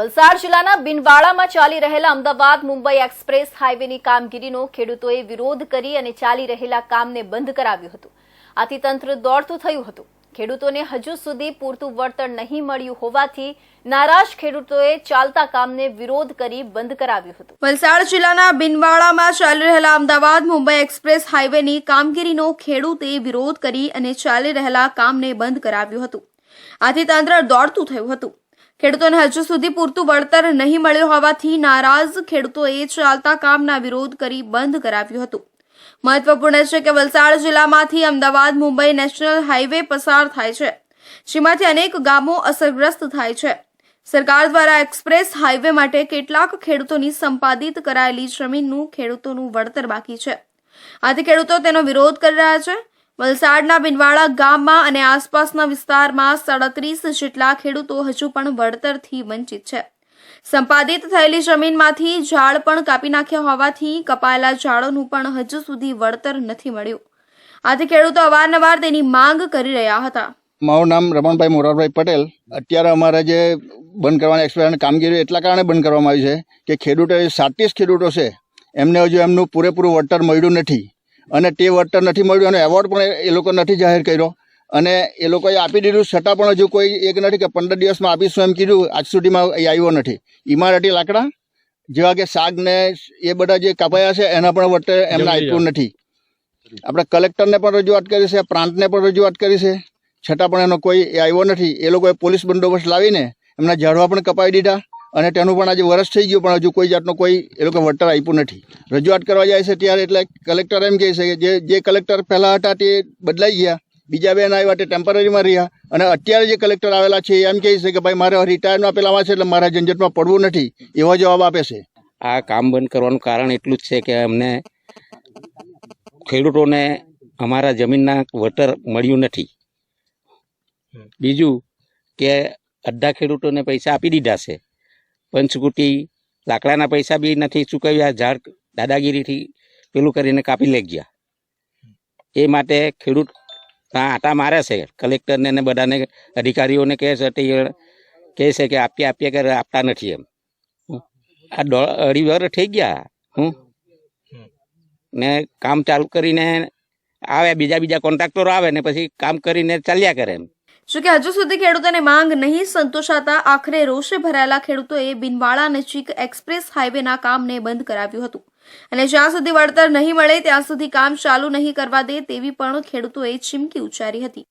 વલસાડ જિલ્લાના બિનવાડામાં ચાલી રહેલા અમદાવાદ મુંબઈ એક્સપ્રેસ હાઈવેની કામગીરીનો ખેડૂતોએ વિરોધ કરી અને ચાલી રહેલા કામને બંધ કરાવ્યું હતું. આથી તંત્ર દોડતું થયું હતું. ખેડૂતોને હજુ સુધી પૂરતું વળતર નહીં મળ્યું હોવાથી નારાજ ખેડૂતોએ ચાલતા કામને વિરોધ કરી બંધ કરાવ્યું હતું. વલસાડ જિલ્લાના બિનવાડામાં ચાલી રહેલા અમદાવાદ મુંબઈ એક્સપ્રેસ હાઈવેની કામગીરીનો ખેડૂતે વિરોધ કરી અને ચાલી રહેલા કામને બંધ કરાવ્યું હતું. આથી તંત્ર દોડતું થયું હતું. ખેડૂતોને હજુ સુધી પૂરતું વળતર નહીં મળ્યું હોવાથી નારાજ ખેડૂતોએ ચાલતા કામના વિરોધ કરી બંધ કરાવ્યું હતું. મહત્વપૂર્ણ છે કે વલસાડ જિલ્લામાંથી અમદાવાદ, મુંબઈ નેશનલ હાઈવે પસાર થાય છે. જેમાંથી અનેક ગામો અસરગ્રસ્ત થાય છે. સરકાર દ્વારા એક્સપ્રેસ હાઈવે માટે કેટલાક ખેડૂતોની સંપાદિત કરાયેલી જમીનનું ખેડૂતોનું વળતર બાકી છે. આથી ખેડૂતો તેનો વિરોધ કરી રહ્યા છે. વલસાડના બિનવાડા ગામમાં અને આસપાસના વિસ્તારમાં સાડત્રીસ જેટલા ખેડૂતો હજુ પણ વળતરથી વંચિત છે. સંપાદિત થયેલી જમીનમાંથી ઝાડ પણ કાપી નાખ્યા હોવાથી કપાયેલા ઝાડોનું પણ હજુ સુધી વળતર નથી મળ્યું. આથી ખેડૂતો અવારનવાર તેની માંગ કરી રહ્યા હતા. મારું નામ રમણભાઈ મોરારભાઈ પટેલ. અત્યારે અમારા જે બંધ કરવાની એક્સપ્રેસની કામગીરી એટલા કારણે બંધ કરવામાં આવી છે કે ખેડૂતો સાતીસ ખેડૂતો છે, એમને હજુ એમનું પૂરેપૂરું વળતર મળ્યું નથી. અને તે વળતર નથી મળ્યું અને એવોર્ડ પણ એ લોકો નથી જાહેર કર્યો. અને એ લોકોએ આપી દીધું છતાં પણ હજુ કોઈ એક નથી કે પંદર દિવસમાં આપીશું એમ કીધું આજ સુધીમાં એ આવ્યો નથી. ઇમારતી લાકડા જેવા કે શાક ને એ બધા જે કપાયા છે એના પણ વળતર એમને આપ્યું નથી. આપણે કલેક્ટરને પણ રજૂઆત કરી છે પ્રાંતને પણ રજૂઆત કરી છે. છતાં પણ એનો કોઈ એ આવ્યો નથી. એ લોકોએ પોલીસ બંદોબસ્ત લાવીને એમના ઝાડવા પણ કપાવી દીધા. અને તેનું પણ આજે વરસ થઈ ગયું પણ હજુ કોઈ જાતનો કોઈ એ લોકો વળતર આપ્યું નથી. રજૂઆત કરવા જાય છે ત્યારે એટલે કલેક્ટર એમ કહે છે કે જે જે કલેક્ટર પહેલાં હતા તે બદલાઈ ગયા બીજા બેન આવ્યા તે ટેમ્પરરીમાં રહ્યા. અને અત્યારે જે કલેક્ટર આવેલા છે એમ કહે છે કે ભાઈ મારે રિટાયરમાં પેલામાં છે એટલે મારા ઝંઝટમાં પડવું નથી એવો જવાબ આપે છે. આ કામ બંધ કરવાનું કારણ એટલું જ છે કે અમને ખેડૂતોને અમારા જમીનના વળતર મળ્યું નથી. બીજું કે અડધા ખેડૂતોને પૈસા આપી દીધા છે. પંચકુટી, લાકડાના પૈસા બી નથી ચૂકવ્યા, ઝાડ દાદાગીરીથી પેલું કરીને કાપી લઈ ગયા. એ માટે ખેડૂત આટા મારે છે. કલેક્ટરને ને બધાને અધિકારીઓને કહે છે તે કહે છે કે આપીએ આપીએ કે આપતા નથી એમ. આ અઢી વર થઈ ગયા. હું ને કામ ચાલુ કરીને આવે, બીજા બીજા કોન્ટ્રાક્ટરો આવે ને પછી કામ કરીને ચાલ્યા કરે એમ. જોકે હજુ સુધી ખેડૂતોને માંગ નહીં સંતોષાતા આખરે રોષે ભરાયેલા ખેડૂતોએ બિનવાળા નજીક એક્સપ્રેસ હાઈવેના કામને બંધ કરાવ્યું હતું. અને જ્યાં સુધી વળતર નહીં મળે, ત્યાં સુધી કામ ચાલુ નહીં કરવા દે તેવી પણ ખેડૂતોએ ચીમકી ઉચ્ચારી હતી.